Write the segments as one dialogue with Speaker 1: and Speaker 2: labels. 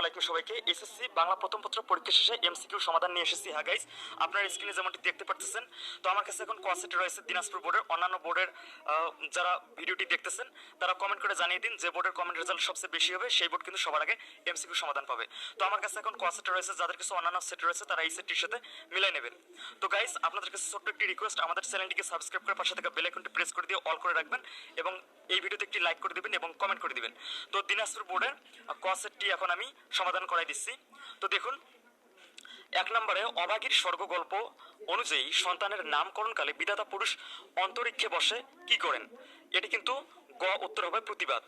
Speaker 1: আলাইকুম সবাইকে। এসএসসি বাংলা প্রথম পত্র পরীক্ষা শেষে এমসিকিউ সমাধান নিয়ে এসেছি। হ্যাঁ গাইস আপনার স্ক্রিনে যেমনটি দেখতে পাচ্ছেন তো আমার কাছে এখন কোয়াসেট রয়েছে দিনাজপুর বোর্ডের অন্যান্য বোর্ডের যারা ভিডিওটি দেখতেছেন, তারা কমেন্ট করে জানিয়ে দিন যে বোর্ডের কমেন্ট রেজাল্ট সবচেয়ে বেশি হবে, সেই বোর্ড কিন্তু সবার আগে এমসিকিউ সমাধান পাবে। তো আমার কাছে এখন কোয়াসেট রয়েছে, যাদের কিছু অন্যান্য সেট রয়েছে, তারা এই সেটটির সাথে মিলাই নেবেন। তো গাইস আপনাদের কাছে ছোট্ট একটি রিকোয়েস্ট আমাদের চ্যানেলটিকে সাবস্ক্রাইব করে পাশে থাকা বেল আইকনটি প্রেস করে দিয়ে অল করে রাখবেন এবং এই ভিডিওতে একটি লাইক করে দিবেন এবং কমেন্ট করে দিবেন। তো দিনাজপুর বোর্ডের কোয়াসেটটি এখন আমি সমাধান করাই দিচ্ছি। তো দেখুন, এক নম্বরে অবাগীর স্বর্গ গল্প অনুযায়ী সন্তানের নামকরণকালে বিধাতা পুরুষ অন্তরিক্ষে বসে কি করেন? এটি কিন্তু গ উত্তর হবে প্রতিবাদ।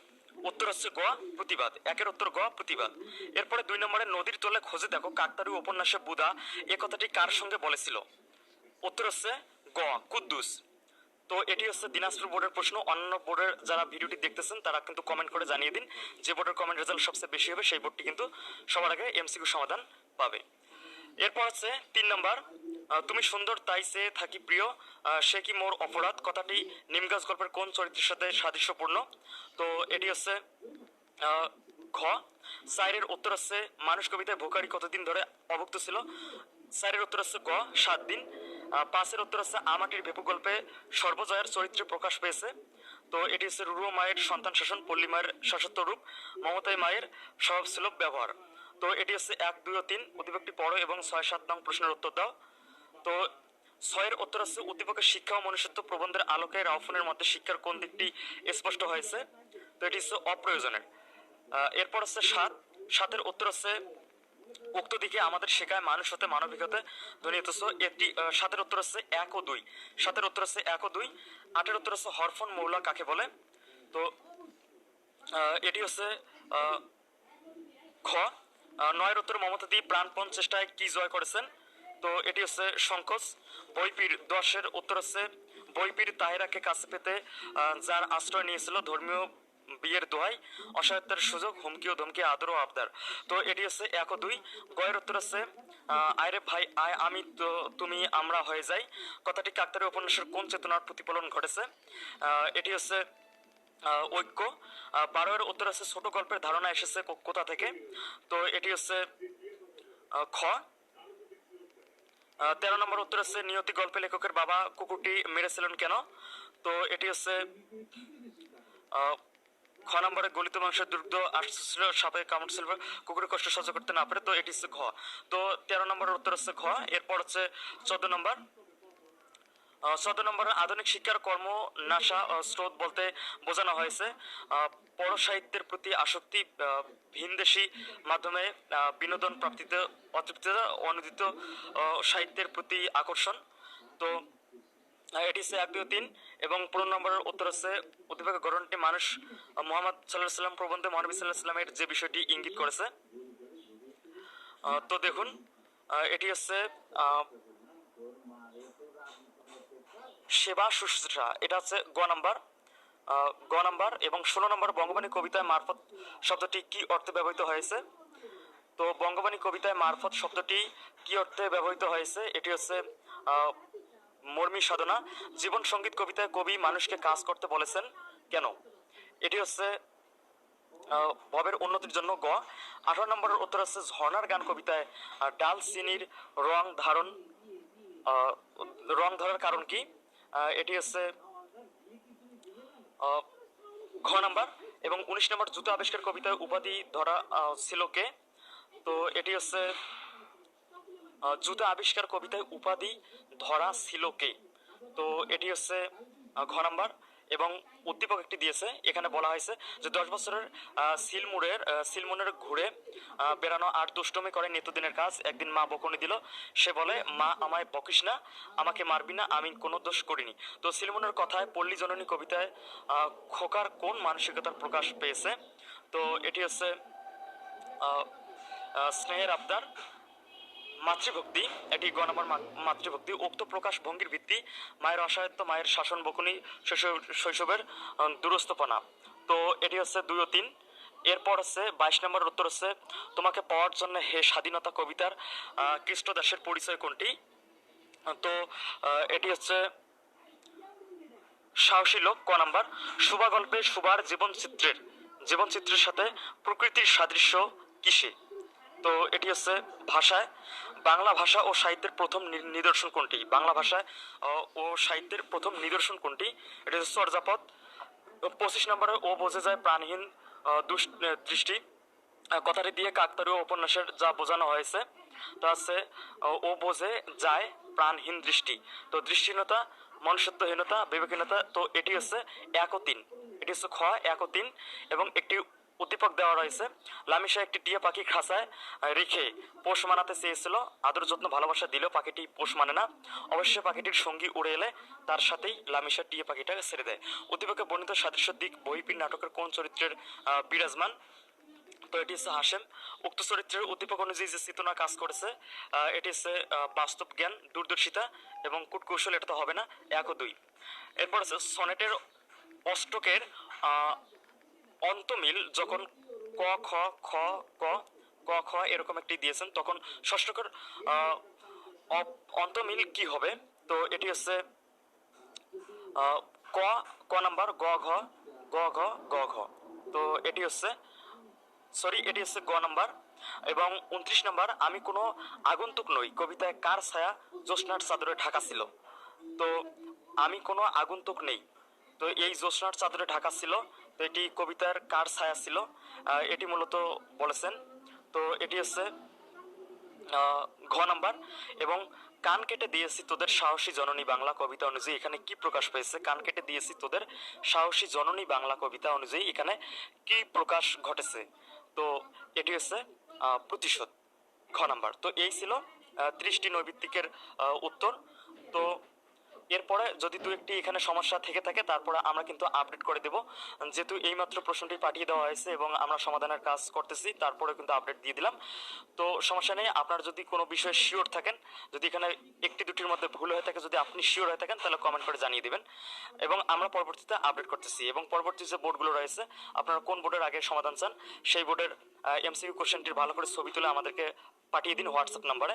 Speaker 1: উত্তর হচ্ছে গ প্রতিবাদ, একের উত্তর গ প্রতিবাদ। এরপরে দুই নম্বরে নদীর তলে খোঁজে দেখো কাকতারু উপন্যাসে বুধা এ কথাটি কার সঙ্গে বলেছিল? উত্তর হচ্ছে গ, কুদ্দুস। তো এটি হচ্ছে দিনাজপুর বোর্ডের প্রশ্ন। অন্য বোর্ডের যারা ভিডিওটি দেখতেছেন, তারা কিন্তু কমেন্ট করে জানিয়ে দিন যে বোর্ডের কমেন্ট রেজাল্ট সবচেয়ে বেশি হবে, সেই বোর্ডটি কিন্তু সবার আগে এমসিকিউ সমাধান পাবে। এরপর হচ্ছে তিন নম্বর তুমি সুন্দর, তাই সে থাকি প্রিয় সে কি মোর অপরাধ? কথাটি নিমগাছ গল্পের কোন চরিত্রের সাথে সাদৃশ্যপূর্ণ? তো এটি হচ্ছে ঘ, সাইরের উত্তর হচ্ছে, মানুষ কবিতায় ভোকারি কতদিন ধরে অভুক্ত ছিল? সাইরের উত্তর হচ্ছে গ, সাত দিন। পাঁচের উত্তর হচ্ছে আমাটির ভেপু গল্পে সর্বজয়ের চরিত্রে প্রকাশ পেয়েছে। তো এটি হচ্ছে রুরু মায়ের সন্তান শাসন পল্লী মায়ের শাসত্ব রূপ, মমতাই মায়ের স্বভাব সুলভ ব্যবহার। তো এটি হচ্ছে এক, দুই ও তিন। উদ্দীপকটি পড়ো এবং ছয়, সাত নং প্রশ্নের উত্তর দাও। তো ছয়ের উত্তর হচ্ছে উদ্দীপকের শিক্ষা ও মনুষ্যত্ব প্রবন্ধের আলোকে রাউফোনের মধ্যে শিক্ষার কোন দিকটি স্পষ্ট হয়েছে? তো এটি হচ্ছে অপ্রয়োজনের এরপর হচ্ছে সাত। সাতের উত্তর হচ্ছে উক্ত দিকে আমাদের শেখায় মানুষ হতে মানবিক হতে ধ্বনিত একটি সাতের উত্তর হচ্ছে এক ও দুই। সাতের উত্তর হচ্ছে এক ও দুই। আটের উত্তর হচ্ছে হরফন মৌলা কাকে বলে? তো এটি হচ্ছে খ। নয়ের উত্তর মমতা দি প্রাণপণ চেষ্টায় কি জয় করেছেন? তো, এটি হচ্ছে সংকোচ। বইপির দশের উত্তর হচ্ছে, বইপির তাহেরাকে কাছে পেতে যার আশ্রয় নিয়েছিল ধর্মীয় বিয়ের দোহাই, অসহায়ত্বের সুযোগ, হুমকি ও ধমকি, আদর ও আবদার। তো এটি হচ্ছে এক ও দুই। গয়ের উত্তর হচ্ছে আয়রে ভাই, আয়, আমি তো, তুমি, আমরা হয়ে যাই। কথাটি কাকতারি উপন্যাসের কোন চেতনার প্রতিফলন ঘটেছে? এটি হচ্ছে ঐক্য। বারোয়ের উত্তর আছে ছোট গল্পের ধারণা এসেছে কোথা থেকে? তো এটি হচ্ছে খ। তেরো নম্বর উত্তর আছে নিয়তি গল্পে লেখকের বাবা কুকুরটি মেরেছিলেন কেন? তো এটি হচ্ছে খ নম্বরে গলিত মাংসের দুর্গ আসছিল সাপে কামড় ছিল, কুকুরের কষ্ট সহ্য করতে না পারে, তো এটি হচ্ছে ঘ। তো তেরো নম্বরের উত্তর হচ্ছে ঘ, এরপর হচ্ছে চোদ্দ নম্বর। চোদ্দ নম্বরে, আধুনিক শিক্ষার কর্ম, নাশা স্রোত বলতে বোঝানো হয়েছে। পর সাহিত্যের প্রতি আসক্তি ভিনদেশি মাধ্যমে বিনোদন প্রাপ্তিতে অতৃপ্ততা অনুদিত সাহিত্যের প্রতি আকর্ষণ। তো এটি হচ্ছে এক দুই তিন এবং পনেরো নম্বরের উত্তর হচ্ছে উদ্দীপকের গঠনটি মানুষ মোহাম্মদ সাল্লাহ সাল্লাম প্রবন্ধে মহানবী সাল্লাহ সাল্লামের যে বিষয়টি ইঙ্গিত করেছে। তো দেখুন এটি হচ্ছে সেবা শুশ্রূষা। এটা হচ্ছে গ নাম্বার। গ নাম্বার এবং ষোলো নম্বর বঙ্গবাণী কবিতায় মারফত শব্দটি কি অর্থে ব্যবহৃত হয়েছে? তো বঙ্গবাণী কবিতায় মারফত শব্দটি কি অর্থে ব্যবহৃত হয়েছে? এটি হচ্ছে মর্মী সাধনা, জীবন সংগীত কবিতায় কবি মানুষকে কাজ করতে বলেছেন। কেন? এটি হচ্ছে ভবের উন্নতির জন্য গ। আঠারো নম্বরের উত্তর হচ্ছে ঝর্ণার গান কবিতায় ডাল চিনির রং ধারণ রং ধরার কারণ কি? এটি হচ্ছে ঘ নাম্বার এবং উনিশ নম্বর জুতো আবিষ্কার কবিতায় উপাধি ধরা ছিল কে? তো এটি হচ্ছে জুতো আবিষ্কার কবিতায় উপাধি ধরা ছিল কে? তো এটি হচ্ছে ঘ নাম্বার এবং উদ্দীপক একটি দিয়েছে। এখানে বলা হয়েছে যে দশ বছরের সিলমুরের সিলমুনের ঘুরে বেড়ানো আর দুষ্টমি করে নিত্যদিনের কাজ একদিন মা বকুনি দিল। সে বলে, মা আমায় বকিস না, আমাকে মারবি না, আমি কোনো দোষ করিনি। তো সিলমুনের কথায় পল্লী জননী কবিতায় খোকার কোন মানসিকতার প্রকাশ পেয়েছে? তো এটি হচ্ছে স্নেহের আবদার। মাতৃভক্তি এটি গ নম্বর মাতৃভক্তি উক্ত প্রকাশ ভঙ্গির ভিত্তি মায়ের অসহায়ত্ব মায়ের শাসন বকুনি শৈশব- শৈশবের আহ, দুরস্তপনা তো এটি হচ্ছে দুই ও তিন। এরপর হচ্ছে বাইশ নম্বর উত্তর হচ্ছে তোমাকে পাওয়ার জন্য হে স্বাধীনতা কবিতার আহ, কৃষ্ণদাসের পরিচয় কোনটি? তো এটি হচ্ছে সাহসী লোক ক নাম্বার শুভা গল্পে সুবার জীবনচিত্রের জীবনচিত্রের সাথে প্রকৃতির সাদৃশ্য কিসে? তো এটি হচ্ছে ভাষায়। বাংলা ভাষা ও সাহিত্যের প্রথম নিদর্শন কোনটি? বাংলা ভাষায় ও সাহিত্যের প্রথম নিদর্শন কোনটি? এটি হচ্ছে চর্যাপদ। পঁচিশ নম্বরে ও বোঝে যায় প্রাণহীন দৃষ্টি। কথাটি দিয়ে কাকতারীয় উপন্যাসের যা বোঝানো হয়েছে তা আহ, ও বোঝে যায় প্রাণহীন দৃষ্টি। তো দৃষ্টিহীনতা মনুষ্যত্বহীনতা বিবেকহীনতা তো এটি হচ্ছে এক ও তিন। এটি হচ্ছে খ এক ও তিন এবং একটি উদ্দীপক দেওয়া রয়েছে। লামিশা একটি টিয়া পাখি খাঁচায় রেখে পোষ মানাতে চেয়েছিল। আদর যত্ন ভালোবাসা দিলেও পাখিটি পোষ মানে না। অবশ্যই পাখিটির সঙ্গী উড়ে এলে তার সাথেই লামিশা টিয়া পাখিটাকে ছেড়ে দেয়। উদ্দীপকে বর্ণিত সাদৃশ্য দিক বহিপিন নাটকের কোন চরিত্রের বিরাজমান? তো এটি হচ্ছে হাসেম উক্ত চরিত্রের উদ্দীপক অনুযায়ী যে চেতনা কাজ করেছে এটি হচ্ছে বাস্তব জ্ঞান, দূরদর্শিতা এবং কূটকৌশল, এটা তো হবে না, এক ও দুই। এরপর হচ্ছে সনেটের অষ্টকের অন্তমিল যখন ক, খ খ, ক ক, খ এরকম একটি দিয়েছেন, তখন ষষ্ঠকর অন্তমিল কি হবে? তো এটি হচ্ছে ক ক নাম্বার, গ, ঘ গ ঘ গ, ঘ। তো এটি হচ্ছে, সরি, এটি হচ্ছে গ নাম্বার। এবং উনত্রিশ নাম্বার, আমি কোনো আগন্তুক নই, কবিতায় কার ছায়া জ্যোৎস্নার চাদরে ঢাকা ছিল? তো আমি কোনো আগন্তুক নেই। তো এই জ্যোৎস্নার চাদরে ঢাকা ছিল তো এটি কবিতার কার ছায়া ছিল। এটি মূলত বলেছেন। তো এটি হচ্ছে ঘ নাম্বার এবং কান কেটে দিয়েছি তোদের সাহসী জননী বাংলা কবিতা অনুযায়ী এখানে কি প্রকাশ পেয়েছে? কান কেটে দিয়েছি তোদের সাহসী জননী বাংলা কবিতা অনুযায়ী এখানে কি প্রকাশ ঘটেছে? তো এটি হচ্ছে প্রতিশোধ, ঘ নাম্বার। তো এই ছিল ত্রিশটি নৈবিত্তিকের উত্তর। তো এরপরে যদি দু একটি এখানে সমস্যা থেকে থাকে, তারপরে আমরা কিন্তু আপডেট করে দেব। যেহেতু এইমাত্র প্রশ্নটি পাঠিয়ে দেওয়া হয়েছে এবং আমরা সমাধানের কাজ করতেছি তারপরে কিন্তু আপডেট দিয়ে দিলাম। তো সমস্যা নেই, আপনার যদি কোনো বিষয়ে শিওর থাকেন, যদি এখানে একটি দুটির মধ্যে ভুল হয়ে থাকে, যদি আপনি শিওর হয়ে থাকেন, তাহলে কমেন্ট করে জানিয়ে দেবেন। এবং আমরা পরবর্তীতে আপডেট করতেছি। এবং পরবর্তী যে বোর্ডগুলো রয়েছে, আপনারা কোন বোর্ডের আগে সমাধান চান, সেই বোর্ডের এমসিকিউ কোশ্চেনটির ভালো করে ছবি তুলে আমাদেরকে পাঠিয়ে দিন হোয়াটসঅ্যাপ নাম্বারে